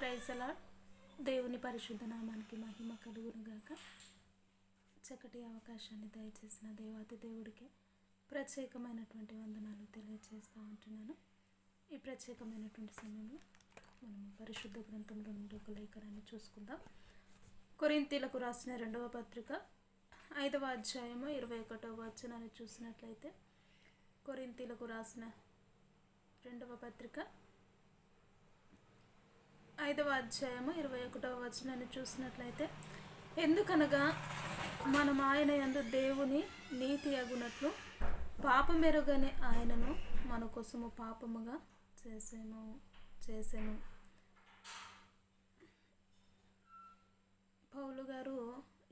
ప్రైజలా దేవుని పరిశుద్ధ నామానికి మహిమ కలుగును గాక చక్కటి అవకాశాన్ని దయచేసిన దేవాతి దేవుడికి ప్రత్యేకమైనటువంటి వందనాలు తెలియజేస్తూ ఉంటున్నాను. ఈ ప్రత్యేకమైనటువంటి సమయంలో మనం పరిశుద్ధ గ్రంథంలో నుండి ఒక లేఖనాన్ని చూసుకుందాం. కొరింతీలకు రాసిన రెండవ పత్రిక ఐదవ అధ్యాయము ఇరవై ఒకటవ వచనాన్ని చూసినట్లయితే కొరింతీలకు రాసిన రెండవ పత్రిక ఐదవ అధ్యాయము ఇరవై ఒకటవ వచనాన్ని చూసినట్లయితే ఎందుకనగా మనం ఆయన యందు దేవుని నీతి అగునట్లు పాపమెరుగని ఆయనను మన కోసము పాపముగా చేసాము చేసాను పౌలు గారు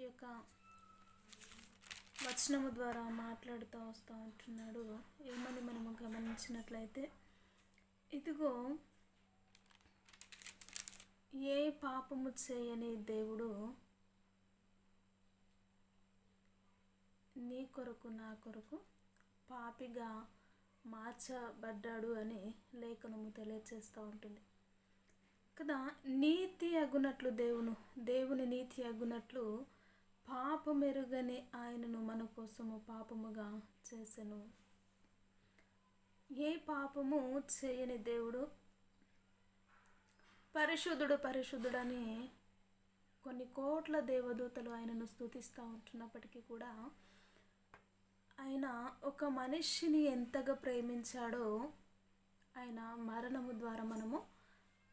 ఈ యొక్క వచనము ద్వారా మాట్లాడుతూ వస్తూ ఉంటున్నాడు. ఏమని మనము గమనించినట్లయితే ఇదిగో ఏ పాపము చేయని దేవుడు నీ కొరకు నా కొరకు పాపిగా మార్చబడ్డాడు అని లేఖనము తెలియచేస్తూ ఉంటుంది. కదా నీతి అగునట్లు దేవును దేవుని నీతి అగునట్లు పాపమెరుగని ఆయనను మన కోసము పాపముగా చేసెను. ఏ పాపము చేయని దేవుడు పరిశుద్ధుడు పరిశుద్ధుడని కొన్ని కోట్ల దేవదూతలు ఆయనను స్థుతిస్తూ ఉంటున్నప్పటికీ కూడా ఆయన ఒక మనిషిని ఎంతగా ప్రేమించాడో ఆయన మరణము ద్వారా మనము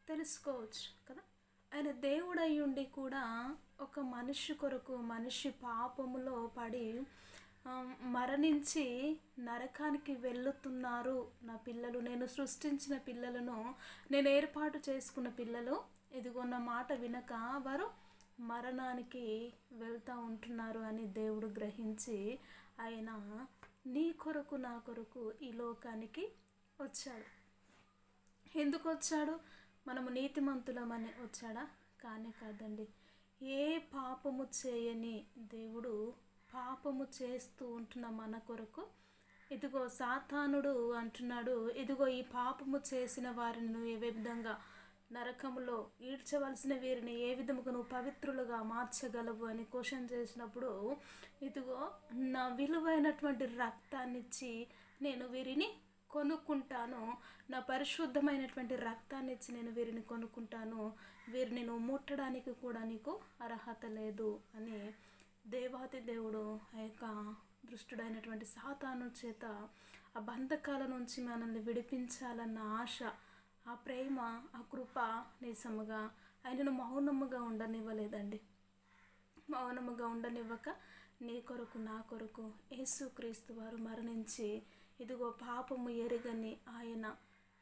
తెలుసుకోవచ్చు కదా? ఆయన దేవుడై ఉండి కూడా ఒక మనిషి కొరకు మనిషి పాపములో పడి మరణించి నరకానికి వెళ్ళుతున్నారు నా పిల్లలు. నేను సృష్టించిన పిల్లలను నేను ఏర్పాటు చేసుకున్న పిల్లలు. ఇదిగో నా మాట వినక వారు మరణానికి వెళ్తూ ఉంటున్నారు అని దేవుడు గ్రహించి ఆయన నీ కొరకు నా కొరకు ఈ లోకానికి వచ్చాడు. ఎందుకు వచ్చాడు? మనము నీతిమంతులమని వచ్చాడా? కానే కాదండి. ఏ పాపము చేయని దేవుడు పాపము చేస్తూ ఉంటున్న మన కొరకు. ఇదిగో సాతానుడు అంటున్నాడు ఇదిగో ఈ పాపము చేసిన వారిని నువ్వు ఏ విధంగా నరకములో ఈడ్చవలసిన వీరిని ఏ విధముగా నువ్వు పవిత్రులుగా మార్చగలవు? అని క్వశ్చన్ చేసినప్పుడు ఇదిగో నా విలువైనటువంటి రక్తాన్నిచ్చి నేను వీరిని కొనుక్కుంటాను. నా పరిశుద్ధమైనటువంటి రక్తాన్ని ఇచ్చి నేను వీరిని కొనుక్కుంటాను. వీరిని నువ్వు ముట్టడానికి కూడా నీకు అర్హత లేదు. అని దేవాతి దేవుడు ఆ యొక్క దృష్టుడైనటువంటి సాతాను చేత ఆ బంధకాల నుంచి మనల్ని విడిపించాలన్న ఆశ ఆ ప్రేమ ఆ కృప నిజముగా ఆయనను మౌనముగా ఉండనివ్వలేదండి. మౌనముగా ఉండనివ్వక నీ కొరకు నా కొరకు యేసుక్రీస్తు వారు మరణించి ఇదిగో పాపము ఎరగని ఆయన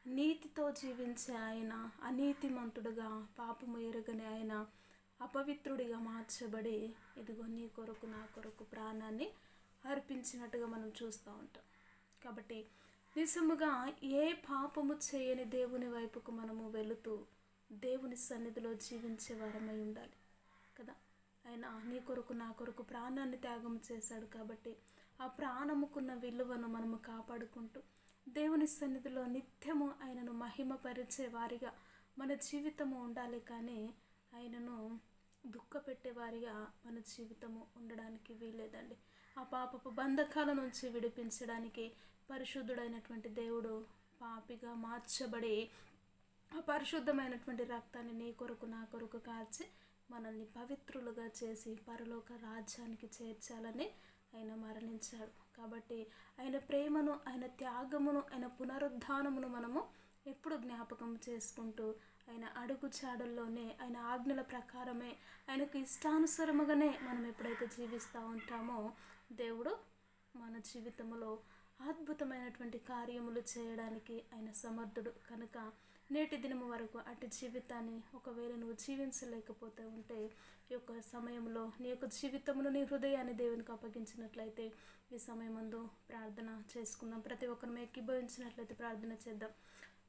నీతితో జీవించే ఆయన అనీతిమంతుడుగా పాపము ఎరగని ఆయన అపవిత్రుడిగా మార్చబడి ఇదిగో నీ కొరకు నా కొరకు ప్రాణాన్ని అర్పించినట్టుగా మనం చూస్తూ ఉంటాం. కాబట్టి నిజముగా ఏ పాపము చేయని దేవుని వైపుకు మనము వెళుతూ దేవుని సన్నిధిలో జీవించే వారమై ఉండాలి కదా? ఆయన నీ కొరకు నా కొరకు ప్రాణాన్ని త్యాగం చేశాడు కాబట్టి ఆ ప్రాణముకున్న విలువను మనము కాపాడుకుంటూ దేవుని సన్నిధిలో నిత్యము ఆయనను మహిమపరిచే వారిగా మన జీవితము ఉండాలి కానీ ఆయనను దుఃఖపెట్టేవారిగా మన జీవితము ఉండడానికి వీల్లేదండి. ఆ పాపపు బంధకాల నుంచి విడిపించడానికి పరిశుద్ధుడైనటువంటి దేవుడు పాపిగా మార్చబడి ఆ పరిశుద్ధమైనటువంటి రక్తాన్ని నీ కొరకు నా కొరకు కాల్చి మనల్ని పవిత్రులుగా చేసి పరలోక రాజ్యానికి చేర్చాలని ఆయన మరణించాడు. కాబట్టి ఆయన ప్రేమను ఆయన త్యాగమును ఆయన పునరుద్ధానమును మనము ఎప్పుడు జ్ఞాపకం చేసుకుంటూ ఆయన అడుగు చాడల్లోనే ఆయన ఆజ్ఞల ప్రకారమే ఆయనకు ఇష్టానుసరముగానే మనం ఎప్పుడైతే జీవిస్తూ ఉంటామో దేవుడు మన జీవితంలో అద్భుతమైనటువంటి కార్యములు చేయడానికి ఆయన సమర్థుడు. కనుక నేటి దినము వరకు అటు జీవితాన్ని ఒకవేళ నువ్వు జీవించలేకపోతే ఉంటే ఈ యొక్క సమయంలో నీ యొక్క జీవితమును నీ హృదయాన్ని దేవునికి అప్పగించినట్లయితే ఈ సమయమందు ప్రార్థన చేసుకుందాం. ప్రతి ఒక్కరిని ఎక్కిభవించినట్లయితే ప్రార్థన చేద్దాం.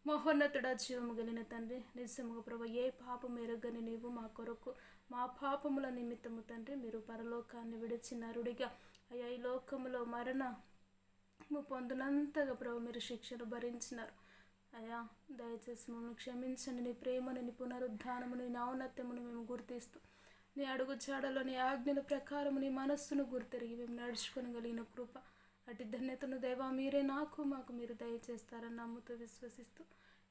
మహోన్నతుడ జీవము తండ్రి నిజముగా ప్రభు ఏ పాపం ఎరగని నీవు మా కొరకు మా పాపముల నిమిత్తము తండ్రి మీరు పరలోకాన్ని విడిచి నరుడిగా అయ్యా ఈ లోకములో మరణ పొందినంతగా ప్రభు మీరు శిక్షను భరించినారు. అయ్యా దయచేసి మమ్మల్ని క్షమించండి. నీ ప్రేమను నీ పునరుద్ధానము నీ ఔన్నత్యమును మేము గుర్తిస్తూ నీ అడుగు చాడలో నీ ఆజ్ఞల ప్రకారము నీ మనస్సును గుర్తిరిగి మేము నడుచుకొనగలిగిన కృప అటు ధన్యతను దేవా మీరే నాకు మాకు మీరు దయచేస్తారని నమ్ముతూ విశ్వసిస్తూ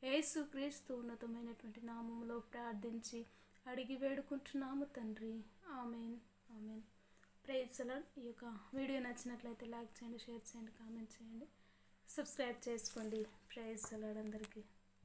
యేసు క్రీస్తు ఉన్నతమైనటువంటి నామములో ప్రార్థించి అడిగి వేడుకుంటున్నాము తండ్రి. ఆమెన్. ఆమెన్. ప్రేసలో ఈ యొక్క వీడియో నచ్చినట్లయితే లైక్ చేయండి షేర్ చేయండి కామెంట్ చేయండి. సబ్స్క్రైబ్ చేసుకోండి. ప్రైజ్ సలాడ్ అందరికీ.